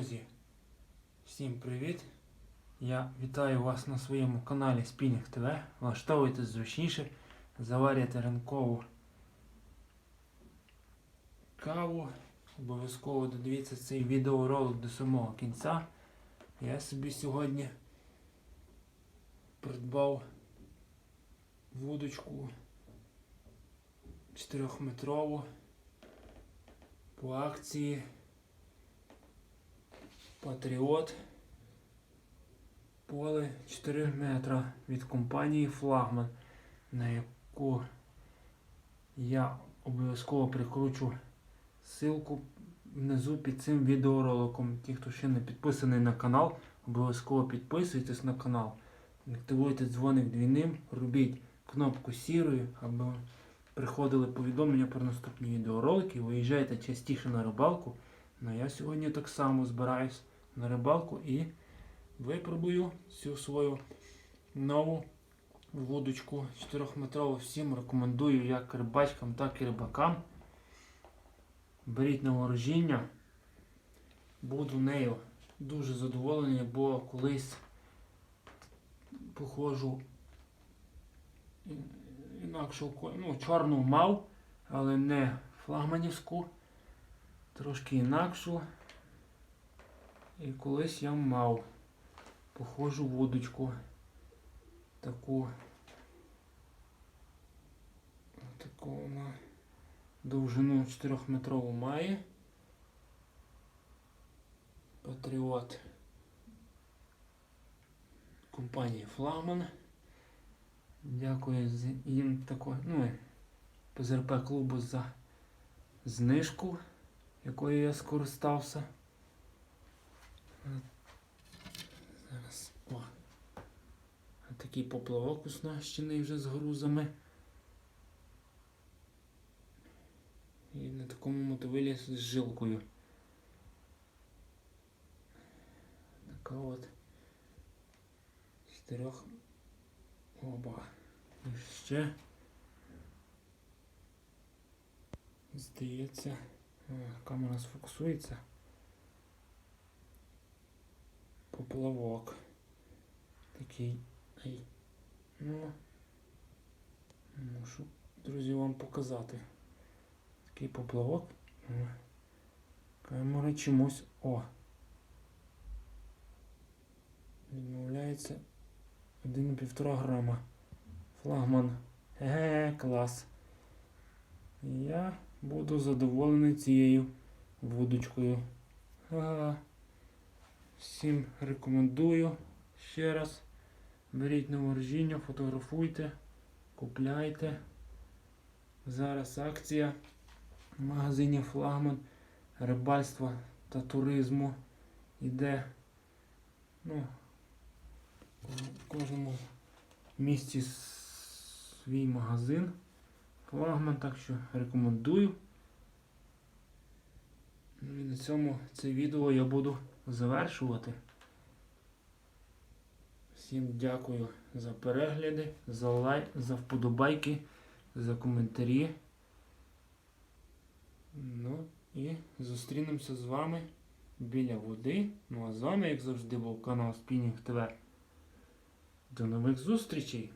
Друзі, всім привіт! Я вітаю вас на своєму каналі Спінінг ТВ. Влаштовуйтесь зручніше, заварюйте ранкову каву. Обов'язково додивіться цей відеоролик до самого кінця. Я собі сьогодні придбав вудочку 4-метрову по акції Патріот поле 4 метра від компанії Флагман, на яку я обов'язково прикручу ссылку внизу під цим відеороликом. Ті, хто ще не підписаний на канал, обов'язково підписуйтесь на канал. Активуйте дзвоник двійним, робіть кнопку сірою, аби приходили повідомлення про наступні відеоролики. Виїжджайте частіше на рибалку. Ну я сьогодні так само збираюсь на рибалку і випробую цю свою нову вудочку 4-метрову. Всім рекомендую як рибачкам, так і рибакам. Беріть на ворожіння. Буду нею дуже задоволений, бо колись походжу інакшу, ну, чорну мав, але не флагманівську, трошки інакшу. І колись я мав похожу вудочку таку. Таку вона довжину 4-метрову має. Патріот компанії Флагман. Дякую їм тако, ну, ПЗРП клубу за знижку, якою я скористався. Зараз. О. Такий поплавок оснащений вже з грузами. І на такому мотовилі з жилкою. Така от з трьох оба. І ще здається, камера сфокусується. Поплавок. Такий. Ну, мушу, друзі, вам показати. Такий поплавок. Камера чомусь. О! Відмовляється 1,5 грама. Флагман. Еге, клас. Я буду задоволений цією вудочкою. Ага. Всім рекомендую ще раз. Беріть на ворожіння, фотографуйте, купляйте. Зараз акція в магазині Флагман рибальства та туризму іде. Ну, в кожному місці свій магазин. Флагман, так що рекомендую. Ну і на цьому це відео я буду завершувати. Всім дякую за перегляди, за лайк, за вподобайки, за коментарі. Ну і зустрінемося з вами біля води. Ну а з вами, як завжди, був канал Спінінг ТВ. До нових зустрічей!